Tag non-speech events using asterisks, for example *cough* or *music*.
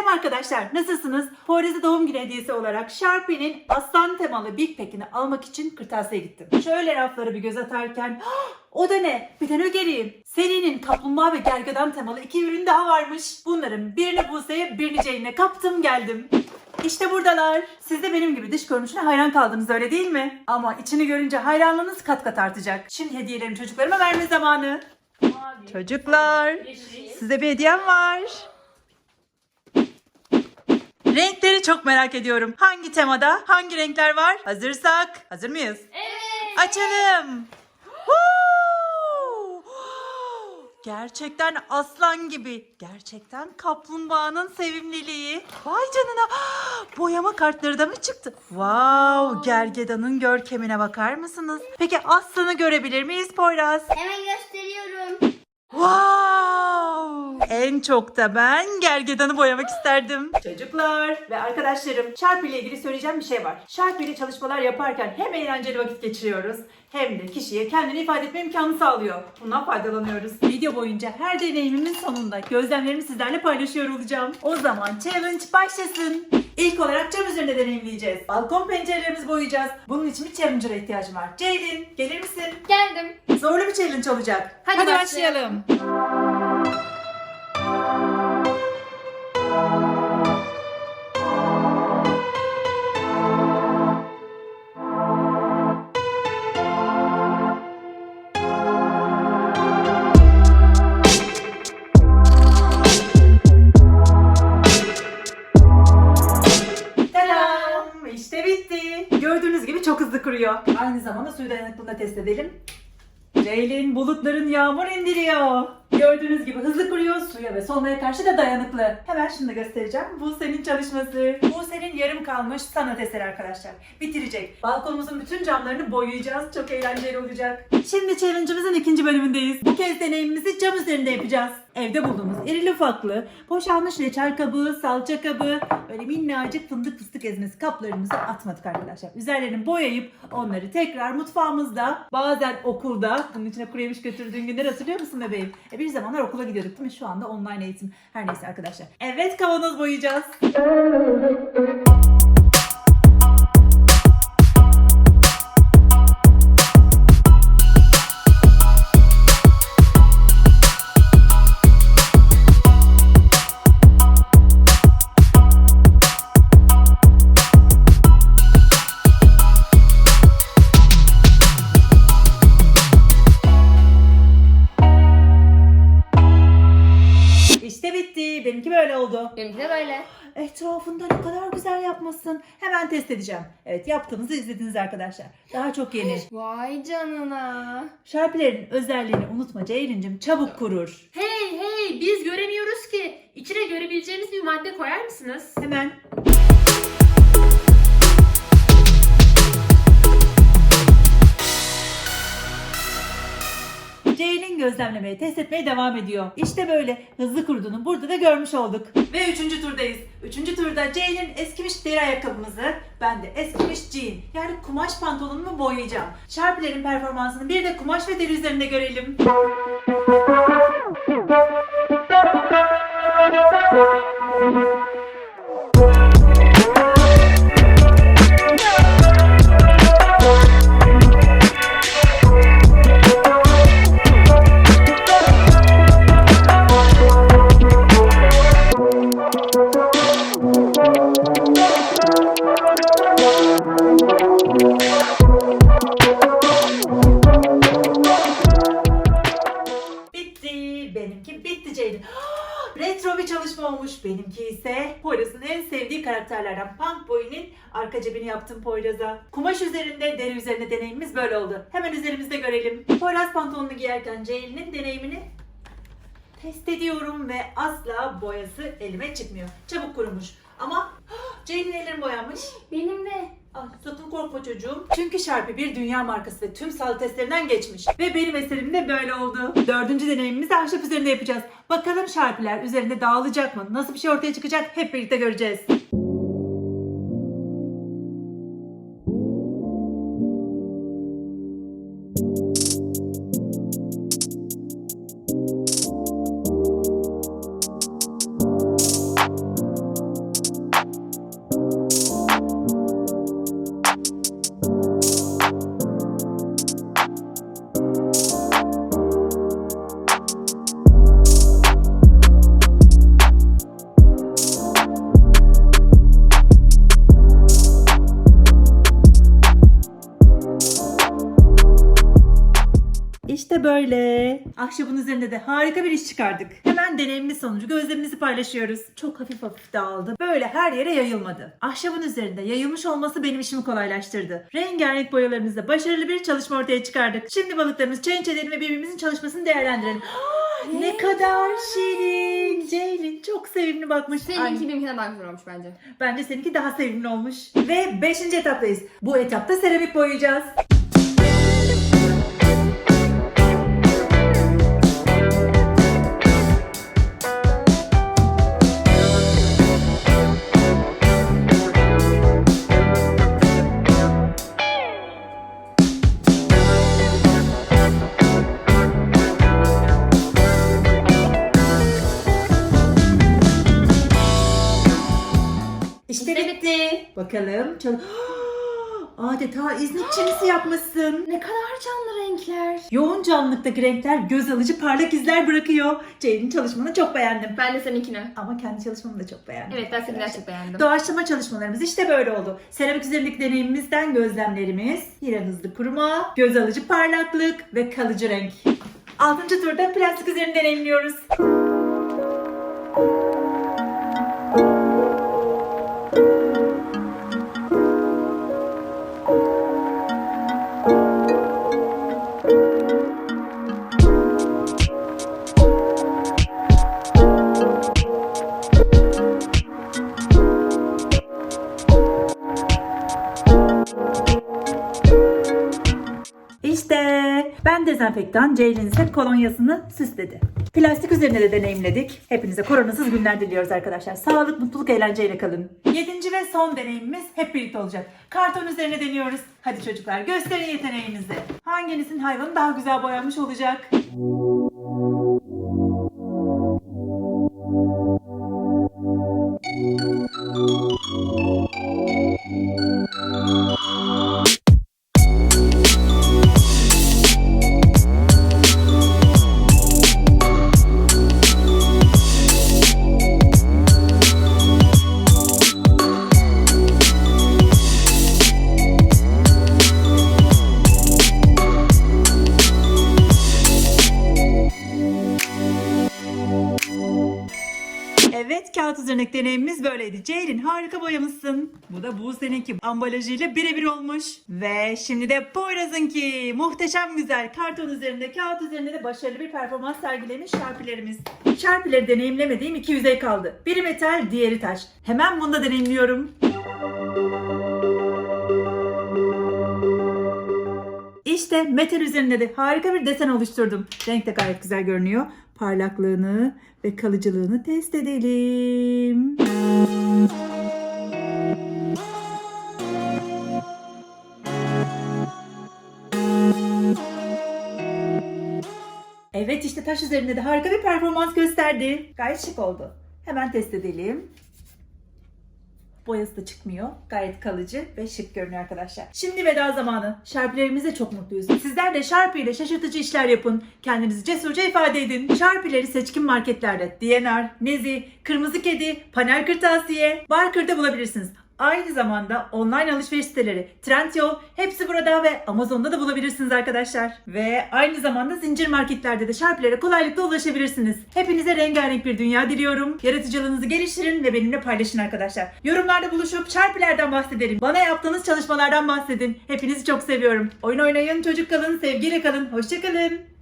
Selam arkadaşlar, nasılsınız? Poyraz'a doğum günü hediyesi olarak Sharpie'nin aslan temalı Big Pack'ini almak için kırtasiye gittim. Şöyle raflara bir göz atarken, "Hah, o da ne? Bir tane ögeriyim. Serinin kaplumbağa ve gergedan temalı iki ürün daha varmış. Bunların birini Buse'ye, birini Ceylin'e kaptım geldim. İşte buradalar. Siz de benim gibi dış görünüşüne hayran kaldınız öyle değil mi? Ama içini görünce hayranlığınız kat kat artacak. Şimdi hediyelerimi çocuklarıma verme zamanı. Çocuklar, size bir hediyem var. Renkleri çok merak ediyorum. Hangi temada? Hangi renkler var? Hazırsak. Hazır mıyız? Evet. Açalım. Gerçekten aslan gibi. Gerçekten kaplumbağanın sevimliliği. Vay canına. Boyama kartları da mı çıktı? Wow, gergedanın görkemine bakar mısınız? Peki aslanı görebilir miyiz Poyraz? Hemen gösteriyorum. Wow! En çok da ben gergedanı boyamak isterdim. Çocuklar ve arkadaşlarım Sharpie ile ilgili söyleyeceğim bir şey var. Sharpie ile çalışmalar yaparken hem eğlenceli vakit geçiriyoruz hem de kişiye kendini ifade etme imkanı sağlıyor. Bundan faydalanıyoruz. Video boyunca her deneyimimin sonunda gözlemlerimi sizlerle paylaşıyor olacağım. O zaman challenge başlasın. İlk olarak cam üzerinde deneyimleyeceğiz. Balkon pencerelerimizi boyayacağız. Bunun için bir challenger'a ihtiyacım var. Ceylin gelir misin? Geldim. Zorlu bir challenge olacak. Hadi başlayalım. Tadam! Çok hızlı kuruyor. Aynı zamanda suyu dayanıklılığını da test edelim. Ceylin bulutların yağmur indiriyor. Gördüğünüz gibi hızlı kuruyor, suya ve solmaya karşı da dayanıklı. Hemen şunu da göstereceğim. Bu senin çalışması. Bu senin yarım kalmış sanat eseri arkadaşlar. Bitirecek. Balkonumuzun bütün camlarını boyayacağız. Çok eğlenceli olacak. Şimdi challenge'ımızın ikinci bölümündeyiz. Bu kez deneyimimizi cam üzerinde yapacağız. Evde bulduğumuz irili ufaklı, boşalmış reçel kabuğu, salça kabuğu, böyle minnacık fındık fıstık ezmesi kaplarımızı atmadık arkadaşlar. Üzerlerini boyayıp onları tekrar mutfağımızda, bazen okulda, bunun içine kuru yemiş götürdüğün günler hatırlıyor musun bebeğim? E bir zamanlar okula gidiyorduk değil mi? Şu anda online eğitim. Her neyse arkadaşlar. Evet kavanoz boyayacağız. Bitti. Benimki böyle oldu. Benimki de böyle. Etrafında ne kadar güzel yapmışsın. Hemen test edeceğim. Evet yaptığımızı izlediniz arkadaşlar. Daha çok yeni. Vay canına. Şarpilerin özelliğini unutma Ceylin'cim çabuk kurur. Hey hey biz göremiyoruz ki. İçine görebileceğimiz bir madde koyar mısınız? Hemen. Ceylin gözlemlemeye, test etmeye devam ediyor. İşte böyle hızlı kurduğunu burada da görmüş olduk. Ve üçüncü turdayız. Üçüncü turda Ceylin eskimiş deri ayakkabımızı, ben de eskimiş jean yani kumaş pantolonumu boyayacağım. Sharpie'lerin performansını bir de kumaş ve deri üzerinde görelim. Bitti. *laughs* Benimki ise Poyraz'ın en sevdiği karakterlerden Punk Boy'un arka cebini yaptım Poyraz'a. Kumaş üzerinde, deri üzerinde deneyimimiz böyle oldu. Hemen üzerimizde görelim. Poyraz pantolonunu giyerken Ceylin'in deneyimini test ediyorum ve asla boyası elime çıkmıyor. Çabuk kurumuş. Ama *gasps* Ceylin ellerim boyanmış. Benim de. Ah, sakın korkma çocuğum. Çünkü Sharpie bir dünya markası ve tüm sağlık testlerinden geçmiş. Ve benim eserim de böyle oldu. Dördüncü deneyimimizi ahşap üzerinde yapacağız. Bakalım Sharpie'ler üzerinde dağılacak mı? Nasıl bir şey ortaya çıkacak? Hep birlikte göreceğiz. İşte böyle. Ahşabın üzerinde de harika bir iş çıkardık. Hemen deneyimimiz sonucu gözlemimizi paylaşıyoruz. Çok hafif hafif dağıldı. Böyle her yere yayılmadı. Ahşabın üzerinde yayılmış olması benim işimi kolaylaştırdı. Rengarenk boyalarımızla başarılı bir çalışma ortaya çıkardık. Şimdi balıklarımızı change edelim ve birbirimizin çalışmasını değerlendirelim. ne kadar şirin. Ceylin çok sevimli bakmış. Seninki benimkinden daha güzel olmuş bence. Bence seninki daha sevimli olmuş. Ve 5. etaptayız. Bu etapta seramik boyayacağız. Bakalım. Çal *gasps* Adeta İzmit çinisi yapmışsın. *gasps* Ne kadar canlı renkler. Yoğun canlılıktaki renkler göz alıcı parlak izler bırakıyor. Ceylin çalışmanı çok beğendim. Ben de seninkini. Ama kendi çalışmamı da çok beğendim. Evet ben seninkini çok beğendim. Doğaçlama çalışmalarımız işte böyle oldu. Seramik üzerindeki deneyimimizden gözlemlerimiz, yine hızlı kuruma, göz alıcı parlaklık ve kalıcı renk. Altıncı turda plastik üzerini deneyimliyoruz. İşte ben dezenfektan, Ceylin ise kolonyasını süsledi. Plastik üzerine de deneyimledik. Hepinize koronasız günler diliyoruz arkadaşlar. Sağlık, mutluluk, eğlenceyle kalın. Yedinci ve son deneyimimiz hep birlikte olacak. Karton üzerine deniyoruz. Hadi çocuklar gösterin yeteneğinizi. Hanginizin hayvanı daha güzel boyanmış olacak? Evet kağıt üzerindeki deneyimimiz böyleydi. Ceylin harika boyamışsın. Bu da bu seninki ambalajıyla birebir olmuş. Ve şimdi de Poyraz'ınki muhteşem güzel. Karton üzerinde kağıt üzerinde de başarılı bir performans sergilemiş şarpilerimiz. Şarpileri deneyimlemediğim iki yüzey kaldı. Biri metal diğeri taş. Hemen bunu da deneyimliyorum. İşte metal üzerinde de harika bir desen oluşturdum. Renk de gayet güzel görünüyor. Parlaklığını ve kalıcılığını test edelim. Evet işte taş üzerinde de harika bir performans gösterdi. Gayet şık oldu. Hemen test edelim. Boyası da çıkmıyor. Gayet kalıcı ve şık görünüyor arkadaşlar. Şimdi veda zamanı. Şarpilerimizle çok mutluyuz. Sizler de Sharpie ile şaşırtıcı işler yapın. Kendinizi cesurca ifade edin. Sharpie'leri seçkin marketlerde DNR, Nezi, Kırmızı Kedi, Panel Kırtasiye, Barker'da bulabilirsiniz. Aynı zamanda online alışveriş siteleri Trendyol hepsi burada ve Amazon'da da bulabilirsiniz arkadaşlar. Ve aynı zamanda zincir marketlerde de Sharpie'lere kolaylıkla ulaşabilirsiniz. Hepinize rengarenk bir dünya diliyorum. Yaratıcılığınızı geliştirin ve benimle paylaşın arkadaşlar. Yorumlarda buluşup Sharpie'lerden bahsedelim. Bana yaptığınız çalışmalardan bahsedin. Hepinizi çok seviyorum. Oyun oynayın, çocuk kalın, sevgiyle kalın. Hoşçakalın.